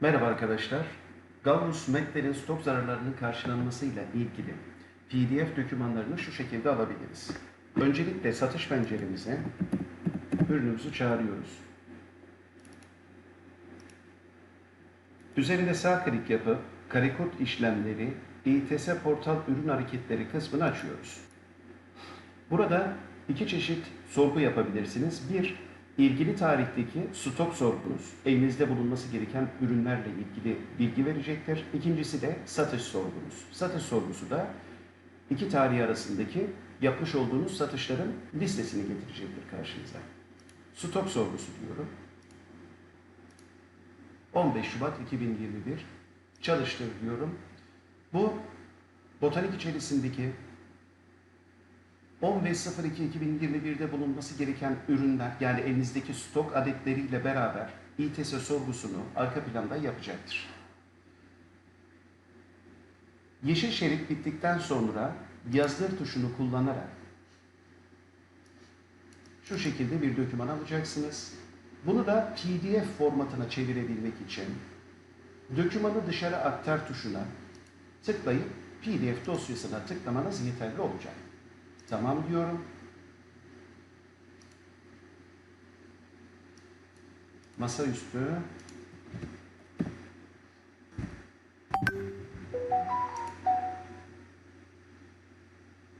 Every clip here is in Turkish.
Merhaba arkadaşlar. Gauss Metler'in stok zararlarının karşılanmasıyla ilgili PDF dokümanlarını şu şekilde alabiliriz. Öncelikle satış penceremize ürünümüzü çağırıyoruz. Üzerinde sağ klik yapıp karekod işlemleri İTS portal ürün hareketleri kısmını açıyoruz. Burada iki çeşit sorgu yapabilirsiniz. Bir, ilgili tarihteki stok sorgunuz, elinizde bulunması gereken ürünlerle ilgili bilgi verecektir. İkincisi de satış sorgunuz. Satış sorgusu da iki tarih arasındaki yapmış olduğunuz satışların listesini getirecektir karşınıza. Stok sorgusu diyorum. 15 Şubat 2021 çalıştır diyorum. Bu botanik içerisindeki 15.02.2021'de bulunması gereken ürünler yani elinizdeki stok adetleriyle beraber İTS sorgusunu arka planda yapacaktır. Yeşil şerit bittikten sonra yazdır tuşunu kullanarak şu şekilde bir doküman alacaksınız. Bunu da PDF formatına çevirebilmek için dokümanı dışarı aktar tuşuna tıklayıp PDF dosyasına tıklamanız yeterli olacak. Tamam diyorum. Masaüstü.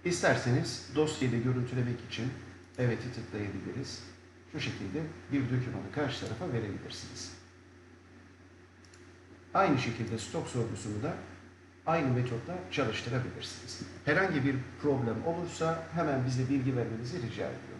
İsterseniz dosyayı görüntülemek için evet'i tıklayabiliriz. Şu şekilde bir dokümanı karşı tarafa verebilirsiniz. Aynı şekilde stok sorgusunu da aynı metotla çalıştırabilirsiniz. Herhangi bir problem olursa hemen bize bilgi vermenizi rica ediyorum.